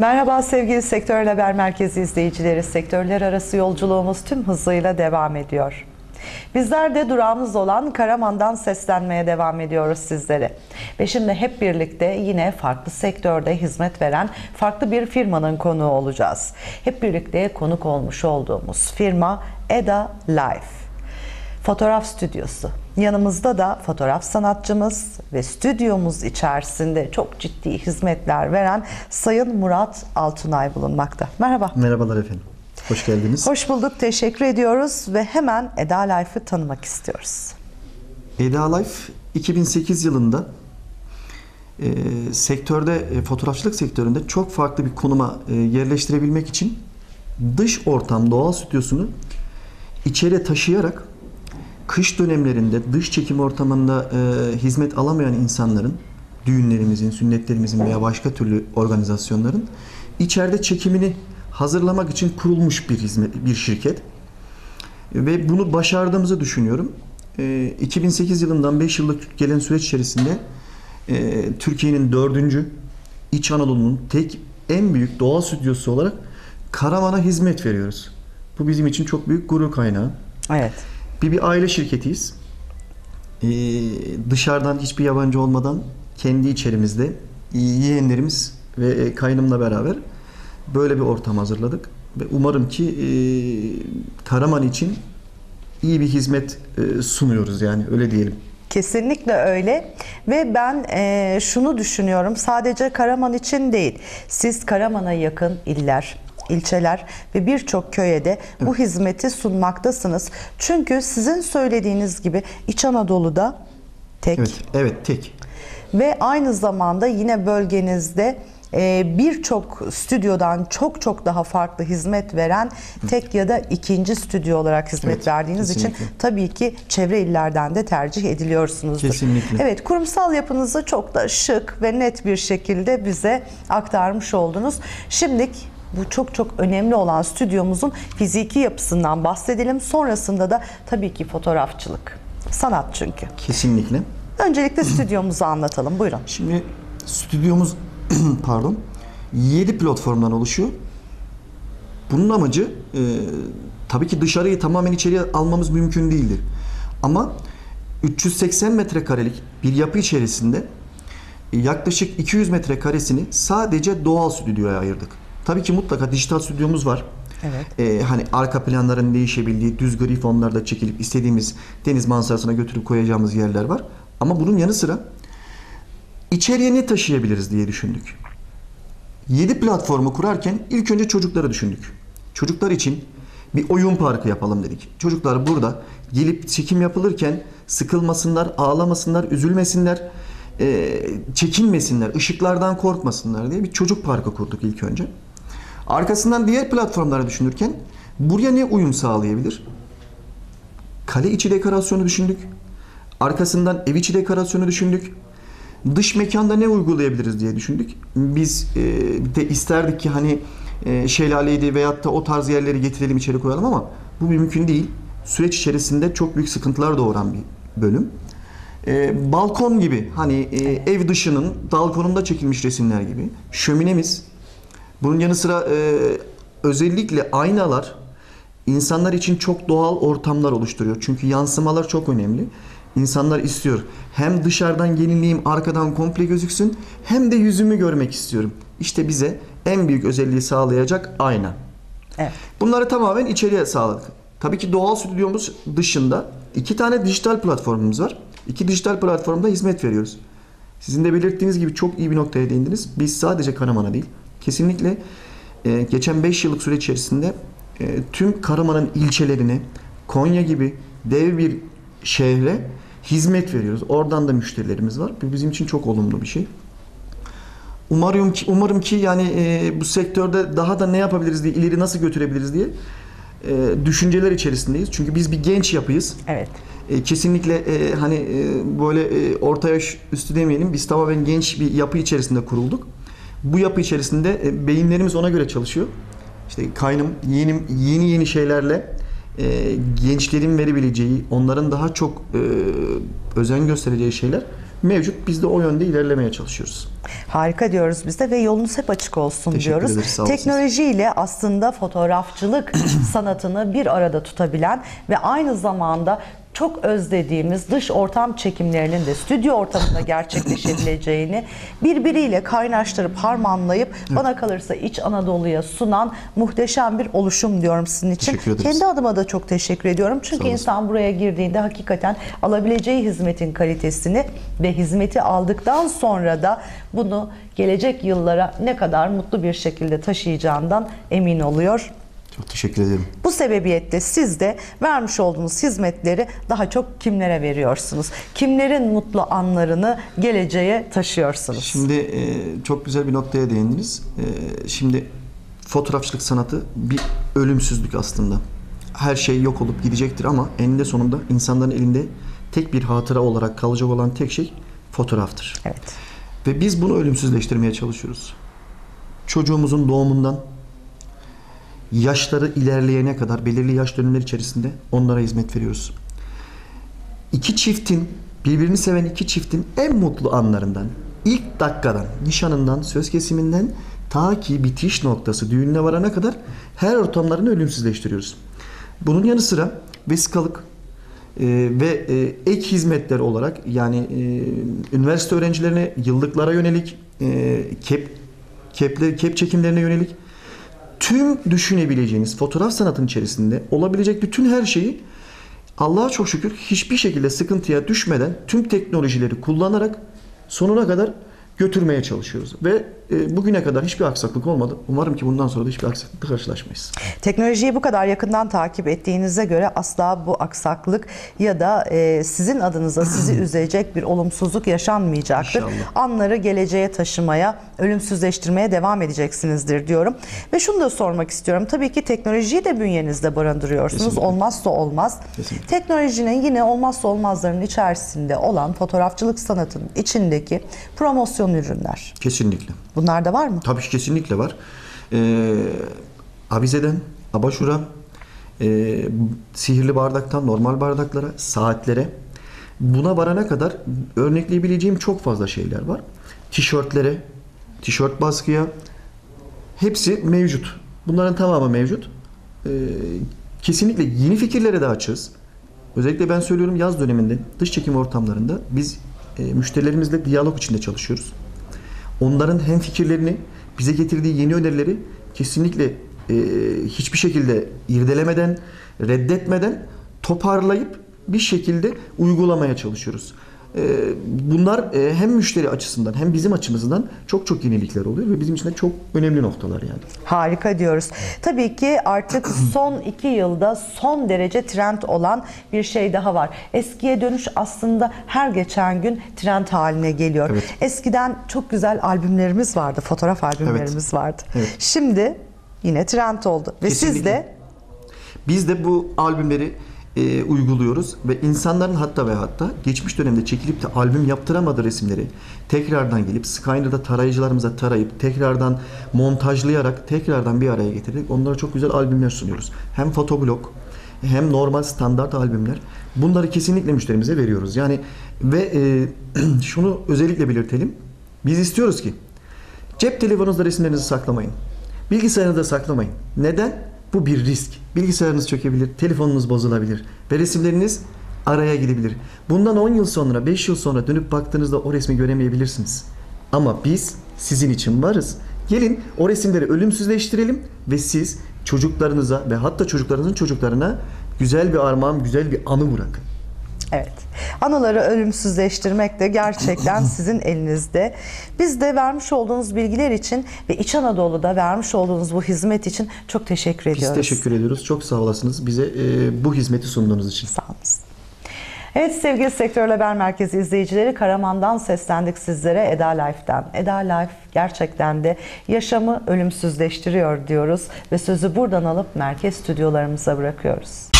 Merhaba sevgili Sektör Haber Merkezi izleyicileri. Sektörler arası yolculuğumuz tüm hızıyla devam ediyor. Bizler de durağımız olan Karaman'dan seslenmeye devam ediyoruz sizlere. Ve şimdi hep birlikte yine farklı sektörde hizmet veren farklı bir firmanın konuğu olacağız. Hep birlikte konuk olmuş olduğumuz firma Eda Life. Fotoğraf stüdyosu. Yanımızda da fotoğraf sanatçımız ve stüdyomuz içerisinde çok ciddi hizmetler veren Sayın Murat Altunay bulunmakta. Merhaba. Merhabalar efendim. Hoş geldiniz. Hoş bulduk, teşekkür ediyoruz ve hemen Eda Life'ı tanımak istiyoruz. Eda Life 2008 yılında e, sektörde, e, fotoğrafçılık sektöründe çok farklı bir konuma e, yerleştirebilmek için dış ortam doğal stüdyosunu içeri taşıyarak kış dönemlerinde dış çekim ortamında e, hizmet alamayan insanların düğünlerimizin, sünnetlerimizin veya başka türlü organizasyonların içeride çekimini hazırlamak için kurulmuş bir hizmet bir şirket ve bunu başardığımızı düşünüyorum. E, 2008 yılından 5 yıllık gelen süreç içerisinde e, Türkiye'nin dördüncü İç Anadolu'nun tek en büyük doğal stüdyosu olarak Karaman'a hizmet veriyoruz. Bu bizim için çok büyük gurur kaynağı. Evet. Bir bir aile şirketiyiz. Ee, dışarıdan hiçbir yabancı olmadan kendi içerimizde yeğenlerimiz ve kaynımla beraber böyle bir ortam hazırladık. Ve umarım ki e, Karaman için iyi bir hizmet e, sunuyoruz yani öyle diyelim. Kesinlikle öyle ve ben e, şunu düşünüyorum sadece Karaman için değil siz Karaman'a yakın iller ilçeler ve birçok köye de bu hizmeti sunmaktasınız. Çünkü sizin söylediğiniz gibi İç Anadolu'da tek Evet, evet tek. ve aynı zamanda yine bölgenizde e, birçok stüdyodan çok çok daha farklı hizmet veren tek ya da ikinci stüdyo olarak hizmet Evet, verdiğiniz kesinlikle. için tabii ki çevre illerden de tercih ediliyorsunuzdur. Kesinlikle. Evet, kurumsal yapınızı çok da şık ve net bir şekilde bize aktarmış oldunuz. Şimdi bu çok çok önemli olan stüdyomuzun fiziki yapısından bahsedelim. Sonrasında da tabii ki fotoğrafçılık. Sanat çünkü. Kesinlikle. Öncelikle stüdyomuzu anlatalım. Buyurun. Şimdi stüdyomuz pardon 7 platformdan oluşuyor. Bunun amacı e, tabii ki dışarıyı tamamen içeriye almamız mümkün değildir. Ama 380 metrekarelik bir yapı içerisinde e, yaklaşık 200 metrekaresini sadece doğal stüdyoya ayırdık. Tabii ki mutlaka dijital stüdyomuz var. Evet. E, hani arka planların değişebildiği, düz gri fonlarda çekilip istediğimiz deniz manzarasına götürüp koyacağımız yerler var. Ama bunun yanı sıra içeriye ne taşıyabiliriz diye düşündük. 7 platformu kurarken ilk önce çocukları düşündük. Çocuklar için bir oyun parkı yapalım dedik. Çocuklar burada gelip çekim yapılırken sıkılmasınlar, ağlamasınlar, üzülmesinler, eee, çekinmesinler, ışıklardan korkmasınlar diye bir çocuk parkı kurduk ilk önce. Arkasından diğer platformları düşünürken buraya ne uyum sağlayabilir? Kale içi dekorasyonu düşündük. Arkasından ev içi dekorasyonu düşündük. Dış mekanda ne uygulayabiliriz diye düşündük. Biz e, de isterdik ki hani e, şelaleydi veyahut da o tarz yerleri getirelim içeri koyalım ama bu mümkün değil. Süreç içerisinde çok büyük sıkıntılar doğuran bir bölüm. E, balkon gibi hani e, ev dışının balkonunda çekilmiş resimler gibi. Şöminemiz. Bunun yanı sıra e, özellikle aynalar insanlar için çok doğal ortamlar oluşturuyor. Çünkü yansımalar çok önemli. İnsanlar istiyor. Hem dışarıdan gelinliğim arkadan komple gözüksün hem de yüzümü görmek istiyorum. İşte bize en büyük özelliği sağlayacak ayna. Evet. Bunları tamamen içeriye sağladık. Tabii ki doğal stüdyomuz dışında iki tane dijital platformumuz var. İki dijital platformda hizmet veriyoruz. Sizin de belirttiğiniz gibi çok iyi bir noktaya değindiniz. Biz sadece Karaman'a değil, kesinlikle e, geçen 5 yıllık süre içerisinde e, tüm Karaman'ın ilçelerine, Konya gibi dev bir şehre hizmet veriyoruz. Oradan da müşterilerimiz var. Bu bizim için çok olumlu bir şey. Umarım ki umarım ki yani e, bu sektörde daha da ne yapabiliriz diye ileri nasıl götürebiliriz diye e, düşünceler içerisindeyiz. Çünkü biz bir genç yapıyız. Evet. E, kesinlikle e, hani e, böyle e, orta yaş üstü demeyelim. Biz tamamen genç bir yapı içerisinde kurulduk. Bu yapı içerisinde e, beyinlerimiz ona göre çalışıyor. İşte kaynım yeni yeni yeni şeylerle e, gençlerin verebileceği, onların daha çok e, özen göstereceği şeyler mevcut. Biz de o yönde ilerlemeye çalışıyoruz. Harika diyoruz biz de ve yolunuz hep açık olsun Teşekkür diyoruz. ederiz, sağ. Teknolojiyle aslında fotoğrafçılık sanatını bir arada tutabilen ve aynı zamanda çok özlediğimiz dış ortam çekimlerinin de stüdyo ortamında gerçekleşebileceğini birbiriyle kaynaştırıp harmanlayıp bana kalırsa İç Anadolu'ya sunan muhteşem bir oluşum diyorum sizin için. Kendi adıma da çok teşekkür ediyorum. Çünkü insan buraya girdiğinde hakikaten alabileceği hizmetin kalitesini ve hizmeti aldıktan sonra da bunu gelecek yıllara ne kadar mutlu bir şekilde taşıyacağından emin oluyor. Çok teşekkür ederim. Bu sebebiyetle siz de vermiş olduğunuz hizmetleri daha çok kimlere veriyorsunuz? Kimlerin mutlu anlarını geleceğe taşıyorsunuz? Şimdi e, çok güzel bir noktaya değindiniz. E, şimdi fotoğrafçılık sanatı bir ölümsüzlük aslında. Her şey yok olup gidecektir ama eninde sonunda insanların elinde tek bir hatıra olarak kalacak olan tek şey fotoğraftır. Evet. Ve biz bunu ölümsüzleştirmeye çalışıyoruz. Çocuğumuzun doğumundan yaşları ilerleyene kadar belirli yaş dönümleri içerisinde onlara hizmet veriyoruz. İki çiftin, birbirini seven iki çiftin en mutlu anlarından, ilk dakikadan, nişanından, söz kesiminden ta ki bitiş noktası düğününe varana kadar her ortamlarını ölümsüzleştiriyoruz. Bunun yanı sıra vesikalık, e, ve e, ek hizmetler olarak yani e, üniversite öğrencilerine yıllıklara yönelik e, kep keple, kep çekimlerine yönelik tüm düşünebileceğiniz fotoğraf sanatının içerisinde olabilecek bütün her şeyi Allah'a çok şükür hiçbir şekilde sıkıntıya düşmeden tüm teknolojileri kullanarak sonuna kadar götürmeye çalışıyoruz. Ve bugüne kadar hiçbir aksaklık olmadı. Umarım ki bundan sonra da hiçbir aksaklıkla karşılaşmayız. Teknolojiyi bu kadar yakından takip ettiğinize göre asla bu aksaklık ya da e, sizin adınıza sizi üzecek bir olumsuzluk yaşanmayacaktır. İnşallah. Anları geleceğe taşımaya, ölümsüzleştirmeye devam edeceksinizdir diyorum. Ve şunu da sormak istiyorum. Tabii ki teknolojiyi de bünyenizde barındırıyorsunuz. Kesinlikle. Olmazsa olmaz. Kesinlikle. Teknolojinin yine olmazsa olmazlarının içerisinde olan fotoğrafçılık sanatının içindeki promosyon ürünler. Kesinlikle. Bunlar da var mı? Tabii kesinlikle var. Ee, avizeden, abaşura, e, sihirli bardaktan normal bardaklara, saatlere buna varana kadar örnekleyebileceğim çok fazla şeyler var. Tişörtlere, tişört baskıya hepsi mevcut. Bunların tamamı mevcut. Ee, kesinlikle yeni fikirlere de açığız. Özellikle ben söylüyorum yaz döneminde dış çekim ortamlarında biz e, müşterilerimizle diyalog içinde çalışıyoruz. Onların hem fikirlerini, bize getirdiği yeni önerileri kesinlikle e, hiçbir şekilde irdelemeden, reddetmeden toparlayıp bir şekilde uygulamaya çalışıyoruz. E, bunlar e, hem müşteri açısından hem bizim açımızdan çok çok yenilikler oluyor ve bizim için de çok önemli noktalar yani. Harika diyoruz. Tabii ki artık son iki yılda son derece trend olan bir şey daha var. Eskiye dönüş aslında her geçen gün trend haline geliyor. Evet. Eskiden çok güzel albümlerimiz vardı, fotoğraf albümlerimiz vardı. Evet. Şimdi yine trend oldu. Ve siz de Biz de bu albümleri e, uyguluyoruz ve insanların hatta ve hatta geçmiş dönemde çekilip de albüm yaptıramadığı resimleri tekrardan gelip Skyner'da tarayıcılarımıza tarayıp tekrardan montajlayarak tekrardan bir araya getirdik. Onlara çok güzel albümler sunuyoruz. Hem fotoblog hem normal standart albümler. Bunları kesinlikle müşterimize veriyoruz. Yani ve e, şunu özellikle belirtelim. Biz istiyoruz ki Cep telefonunuzda resimlerinizi saklamayın. Bilgisayarınızda saklamayın. Neden? Bu bir risk. Bilgisayarınız çökebilir, telefonunuz bozulabilir ve resimleriniz araya gidebilir. Bundan 10 yıl sonra, 5 yıl sonra dönüp baktığınızda o resmi göremeyebilirsiniz. Ama biz sizin için varız. Gelin o resimleri ölümsüzleştirelim ve siz çocuklarınıza ve hatta çocuklarınızın çocuklarına güzel bir armağan, güzel bir anı bırakın. Evet. Anıları ölümsüzleştirmek de gerçekten sizin elinizde. Biz de vermiş olduğunuz bilgiler için ve İç Anadolu'da vermiş olduğunuz bu hizmet için çok teşekkür Biz ediyoruz. teşekkür ediyoruz. Çok sağ olasınız bize e, bu hizmeti sunduğunuz için. Sağ olun. Evet sevgili Sektör Haber Merkezi izleyicileri Karaman'dan seslendik sizlere Eda Life'den. Eda Life gerçekten de yaşamı ölümsüzleştiriyor diyoruz ve sözü buradan alıp merkez stüdyolarımıza bırakıyoruz.